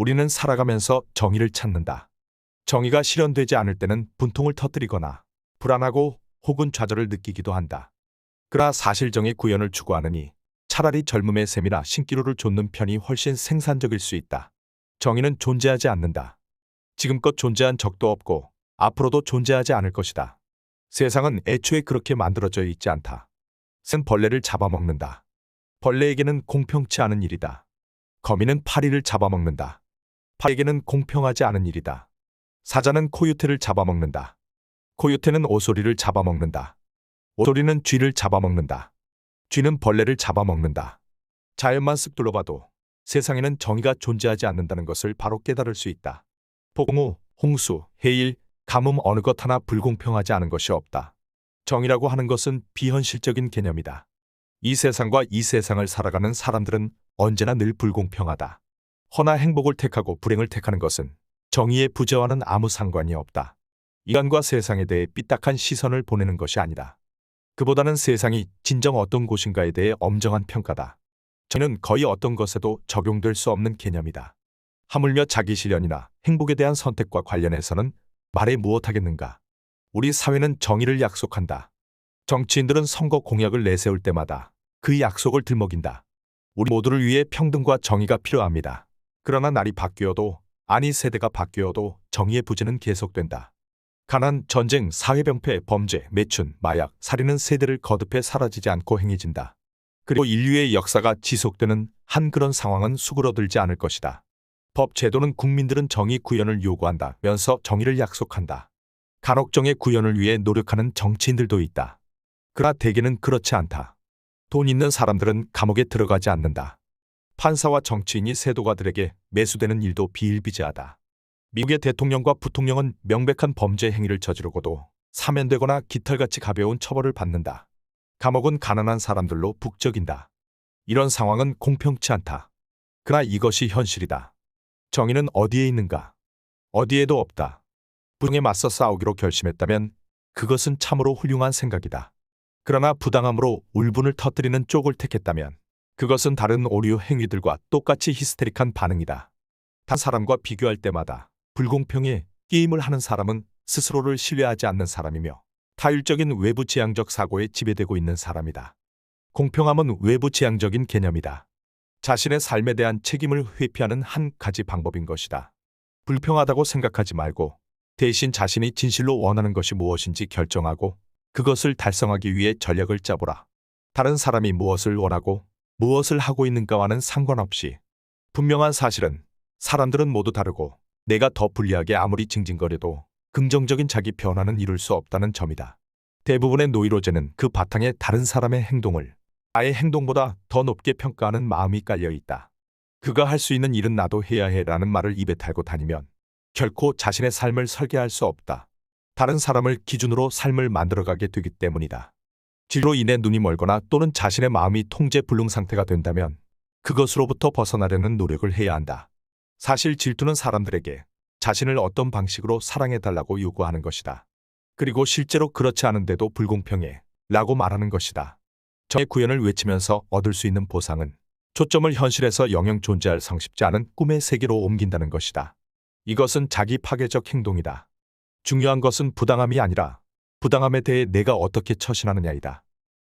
우리는 살아가면서 정의를 찾는다. 정의가 실현되지 않을 때는 분통을 터뜨리거나 불안하고 혹은 좌절을 느끼기도 한다. 그러나 사실정의 구현을 추구하느니 차라리 젊음의 셈이나 신기루를 좇는 편이 훨씬 생산적일 수 있다. 정의는 존재하지 않는다. 지금껏 존재한 적도 없고 앞으로도 존재하지 않을 것이다. 세상은 애초에 그렇게 만들어져 있지 않다. 센 벌레를 잡아먹는다. 벌레에게는 공평치 않은 일이다. 거미는 파리를 잡아먹는다. 파에게는 공평하지 않은 일이다. 사자는 코요테를 잡아먹는다. 코요테는 오소리를 잡아먹는다. 오소리는 쥐를 잡아먹는다. 쥐는 벌레를 잡아먹는다. 자연만 쓱 둘러봐도 세상에는 정의가 존재하지 않는다는 것을 바로 깨달을 수 있다. 폭우, 홍수, 해일, 가뭄 어느 것 하나 불공평하지 않은 것이 없다. 정의라고 하는 것은 비현실적인 개념이다. 이 세상과 이 세상을 살아가는 사람들은 언제나 늘 불공평하다. 허나 행복을 택하고 불행을 택하는 것은 정의의 부재와는 아무 상관이 없다. 인간과 세상에 대해 삐딱한 시선을 보내는 것이 아니다. 그보다는 세상이 진정 어떤 곳인가에 대해 엄정한 평가다. 저는 거의 어떤 것에도 적용될 수 없는 개념이다. 하물며 자기 실현이나 행복에 대한 선택과 관련해서는 말해 무엇하겠는가. 우리 사회는 정의를 약속한다. 정치인들은 선거 공약을 내세울 때마다 그 약속을 들먹인다. 우리 모두를 위해 평등과 정의가 필요합니다. 그러나 날이 바뀌어도 아니 세대가 바뀌어도 정의의 부재는 계속된다. 가난, 전쟁, 사회병폐, 범죄, 매춘, 마약, 살인은 세대를 거듭해 사라지지 않고 행해진다. 그리고 인류의 역사가 지속되는 한 그런 상황은 수그러들지 않을 것이다. 법 제도는 국민들은 정의 구현을 요구한다면서 정의를 약속한다. 간혹 정의 구현을 위해 노력하는 정치인들도 있다. 그러나 대개는 그렇지 않다. 돈 있는 사람들은 감옥에 들어가지 않는다. 판사와 정치인이 세도가들에게 매수되는 일도 비일비재하다. 미국의 대통령과 부통령은 명백한 범죄 행위를 저지르고도 사면되거나 깃털같이 가벼운 처벌을 받는다. 감옥은 가난한 사람들로 북적인다. 이런 상황은 공평치 않다. 그러나 이것이 현실이다. 정의는 어디에 있는가? 어디에도 없다. 불행에 맞서 싸우기로 결심했다면 그것은 참으로 훌륭한 생각이다. 그러나 부당함으로 울분을 터뜨리는 쪽을 택했다면 그것은 다른 오류 행위들과 똑같이 히스테릭한 반응이다. 단 사람과 비교할 때마다 불공평에 게임을 하는 사람은 스스로를 신뢰하지 않는 사람이며 타율적인 외부 지향적 사고에 지배되고 있는 사람이다. 공평함은 외부 지향적인 개념이다. 자신의 삶에 대한 책임을 회피하는 한 가지 방법인 것이다. 불평하다고 생각하지 말고 대신 자신이 진실로 원하는 것이 무엇인지 결정하고 그것을 달성하기 위해 전략을 짜보라. 다른 사람이 무엇을 원하고 무엇을 하고 있는가와는 상관없이 분명한 사실은 사람들은 모두 다르고 내가 더 불리하게 아무리 징징거려도 긍정적인 자기 변화는 이룰 수 없다는 점이다. 대부분의 노이로제는 그 바탕에 다른 사람의 행동을 나의 행동보다 더 높게 평가하는 마음이 깔려 있다. 그가 할 수 있는 일은 나도 해야 해라는 말을 입에 달고 다니면 결코 자신의 삶을 설계할 수 없다. 다른 사람을 기준으로 삶을 만들어가게 되기 때문이다. 질로 인해 눈이 멀거나 또는 자신의 마음이 통제 불능 상태가 된다면 그것으로부터 벗어나려는 노력을 해야 한다. 사실 질투는 사람들에게 자신을 어떤 방식으로 사랑해달라고 요구하는 것이다. 그리고 실제로 그렇지 않은데도 불공평해 라고 말하는 것이다. 정의 구현을 외치면서 얻을 수 있는 보상은 초점을 현실에서 영영 존재할 성쉽지 않은 꿈의 세계로 옮긴다는 것이다. 이것은 자기 파괴적 행동이다. 중요한 것은 부당함이 아니라 부당함에 대해 내가 어떻게 처신하느냐이다.